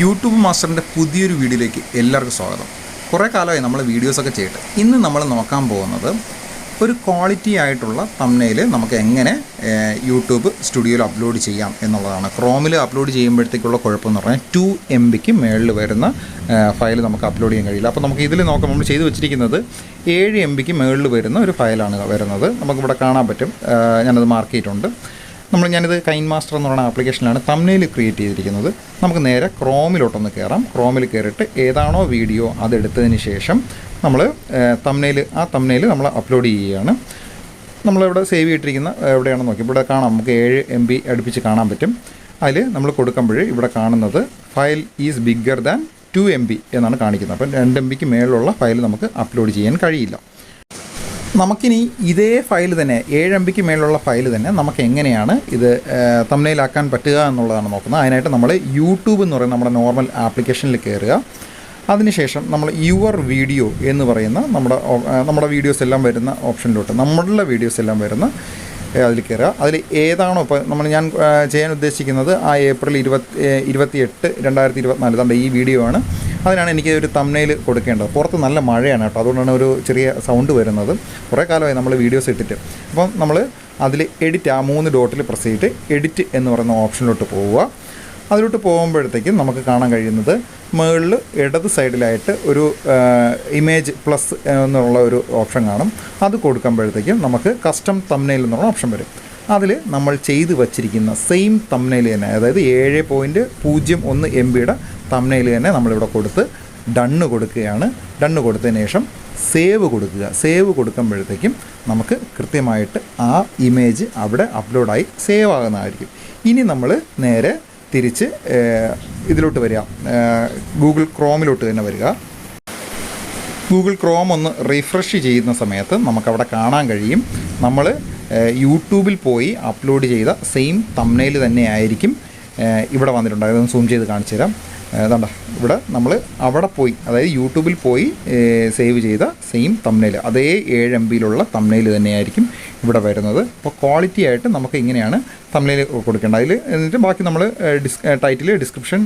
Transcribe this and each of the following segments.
YouTube മാസ്റ്ററിന്റെ പുതിയൊരു വീഡിയോയിലേക്ക് എല്ലാവർക്കും സ്വാഗതം. കുറേ കാലമായി നമ്മൾ വീഡിയോസൊക്കെ ചെയ്തിട്ട്. ഇന്ന് നമ്മൾ നോക്കാൻ പോകുന്നത് ഒരു ക്വാളിറ്റി ആയിട്ടുള്ള തമ്മനയിൽ നമുക്ക് എങ്ങനെ യൂട്യൂബ് സ്റ്റുഡിയോയിൽ അപ്ലോഡ് ചെയ്യാം എന്നുള്ളതാണ്. ക്രോമിൽ അപ്ലോഡ് ചെയ്യുമ്പോഴത്തേക്കുള്ള കുഴപ്പമെന്ന് പറഞ്ഞാൽ ടു എം ബിക്ക് മേളിൽ വരുന്ന ഫയൽ നമുക്ക് അപ്ലോഡ് ചെയ്യാൻ കഴിയില്ല. അപ്പോൾ നമുക്ക് ഇതിൽ നോക്കാം നമ്മൾ ചെയ്തു വെച്ചിരിക്കുന്നത് ഏഴ് എം ബിക്ക് മേളിൽ വരുന്ന ഒരു ഫയലാണ് വരുന്നത്. നമുക്കിവിടെ കാണാൻ പറ്റും. ഞാനത് മാർക്ക് ചെയ്തിട്ടുണ്ട്. നമ്മൾ ഞാനിത് കൈൻ മാസ്റ്റർ എന്ന് പറയുന്ന ആപ്ലിക്കേഷനിലാണ് തമ്മിൽ ക്രിയേറ്റ് ചെയ്തിരിക്കുന്നത്. നമുക്ക് നേരെ ക്രോമിലോട്ടൊന്ന് കയറാം ക്രോമിൽ കയറിയിട്ട് ഏതാണോ വീഡിയോ അതെടുത്തതിന് ശേഷം നമ്മൾ തമ്മിൽ ആ തമ്മിൽ നമ്മൾ അപ്ലോഡ് ചെയ്യുകയാണ്. നമ്മളിവിടെ സേവ് ചെയ്തിട്ടിരിക്കുന്ന എവിടെയാണെന്ന് നോക്കി. ഇവിടെ കാണാം നമുക്ക് ഏഴ് എം ബി അടുപ്പിച്ച് കാണാൻ പറ്റും. അതിൽ നമ്മൾ കൊടുക്കുമ്പോൾ ഇവിടെ കാണുന്നത് file is bigger than two M B എന്നാണ് കാണിക്കുന്നത്. അപ്പം രണ്ട് എം ബിക്ക് മേളിലുള്ള ഫയൽ നമുക്ക് അപ്ലോഡ് ചെയ്യാൻ കഴിയില്ല. നമുക്കിനി ഇതേ ഫയൽ തന്നെ ഏഴ് എം ബിക്ക് മേലുള്ള ഫയൽ തന്നെ നമുക്ക് എങ്ങനെയാണ് ഇത് തമ്മനയിലാക്കാൻ പറ്റുക എന്നുള്ളതാണ് നോക്കുന്നത്. അതിനായിട്ട് നമ്മൾ യൂട്യൂബ് എന്ന് പറയുന്ന നമ്മുടെ നോർമൽ ആപ്ലിക്കേഷനിൽ കയറുക അതിനുശേഷം നമ്മൾ യുവർ വീഡിയോ എന്ന് പറയുന്ന നമ്മുടെ നമ്മുടെ വീഡിയോസ് എല്ലാം വരുന്ന ഓപ്ഷനിലോട്ട് നമ്മളുടെ വീഡിയോസ് എല്ലാം വരുന്ന അതിൽ കയറുക അതിൽ ഏതാണോ ഇപ്പോൾ നമ്മൾ ഞാൻ ചെയ്യാൻ ഉദ്ദേശിക്കുന്നത് ആ ഏപ്രിൽ ഇരുപത്തി ഇരുപത്തി എട്ട് രണ്ടായിരത്തി ഇരുപത്തിനാല് തന്റെ ഈ വീഡിയോ ആണ്. അതിനാണ് എനിക്ക് ഒരു തമ്മനയിൽ കൊടുക്കേണ്ടത്. പുറത്ത് നല്ല മഴയാണ് കേട്ടോ. അതുകൊണ്ടാണ് ഒരു ചെറിയ സൗണ്ട് വരുന്നത്. കുറേ കാലമായി നമ്മൾ വീഡിയോസ് ഇട്ടിട്ട്. അപ്പം നമ്മൾ അതിൽ എഡിറ്റ് ആ മൂന്ന് ഡോട്ടിൽ പ്രസ് ചെയ്തിട്ട് എഡിറ്റ് എന്ന് പറയുന്ന ഓപ്ഷനിലോട്ട് പോവുക. അതിലോട്ട് പോകുമ്പോഴത്തേക്കും നമുക്ക് കാണാൻ കഴിയുന്നത് മുകളിൽ ഇടത് സൈഡിലായിട്ട് ഒരു ഇമേജ് പ്ലസ് എന്നുള്ള ഒരു ഓപ്ഷൻ കാണും. അത് കൊടുക്കുമ്പോഴത്തേക്കും നമുക്ക് കസ്റ്റം തമ്നയിൽ എന്നുള്ള ഓപ്ഷൻ വരും. അതിൽ നമ്മൾ ചെയ്തു വച്ചിരിക്കുന്ന സെയിം തമ്നയിൽ തന്നെ അതായത് ഏഴ് പോയിന്റ് പൂജ്യം ഒന്ന് എം ബിയുടെ തമ്നയിൽ തന്നെ നമ്മളിവിടെ കൊടുത്ത് ഡണ്ണ് കൊടുക്കുകയാണ്. ഡണ്ണ് കൊടുത്തതിന് ശേഷം സേവ് കൊടുക്കുക. സേവ് കൊടുക്കുമ്പോഴത്തേക്കും നമുക്ക് കൃത്യമായിട്ട് ആ ഇമേജ് അവിടെ അപ്ലോഡായി സേവ് ആകുന്നതായിരിക്കും. ഇനി നമ്മൾ നേരെ തിരിച്ച് ഇതിലോട്ട് വരിക. ഗൂഗിൾ ക്രോമിലോട്ട് തന്നെ വരിക. ഗൂഗിൾ ക്രോം ഒന്ന് റിഫ്രഷ് ചെയ്യുന്ന സമയത്ത് നമുക്കവിടെ കാണാൻ കഴിയും. നമ്മൾ യൂട്യൂബിൽ പോയി അപ്ലോഡ് ചെയ്ത സെയിം തമ്മനയിൽ തന്നെ ആയിരിക്കും ഇവിടെ വന്നിട്ടുണ്ടായിരുന്നു സൂം ചെയ്ത് കാണിച്ചു തരാം ഏതാണ്ട ഇവിടെ നമ്മൾ അവിടെ പോയി അതായത് യൂട്യൂബിൽ പോയി സേവ് ചെയ്ത സെയിം തമ്മനയിൽ അതേ ഏഴ് എം ബിയിലുള്ള തമ്മനയിൽ തന്നെയായിരിക്കും ഇവിടെ വരുന്നത്. അപ്പോൾ ക്വാളിറ്റി ആയിട്ട് നമുക്ക് ഇങ്ങനെയാണ് തമ്മനയിൽ കൊടുക്കേണ്ടത്. അതിൽ എന്നിട്ട് ബാക്കി നമ്മൾ ഡിസ് ടൈറ്റിൽ ഡിസ്ക്രിപ്ഷൻ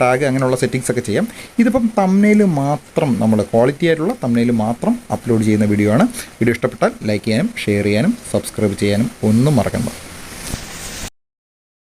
ടാഗ് അങ്ങനെയുള്ള സെറ്റിങ്സ് ഒക്കെ ചെയ്യാം. ഇതിപ്പം തമ്മനയിൽ മാത്രം നമ്മൾ ക്വാളിറ്റി ആയിട്ടുള്ള തമ്മനയിൽ മാത്രം അപ്ലോഡ് ചെയ്യുന്ന വീഡിയോ ആണ്. വീഡിയോ ഇഷ്ടപ്പെട്ടാൽ ലൈക്ക് ചെയ്യാനും ഷെയർ ചെയ്യാനും സബ്സ്ക്രൈബ് ചെയ്യാനും ഒന്നും മറക്കണ്ട.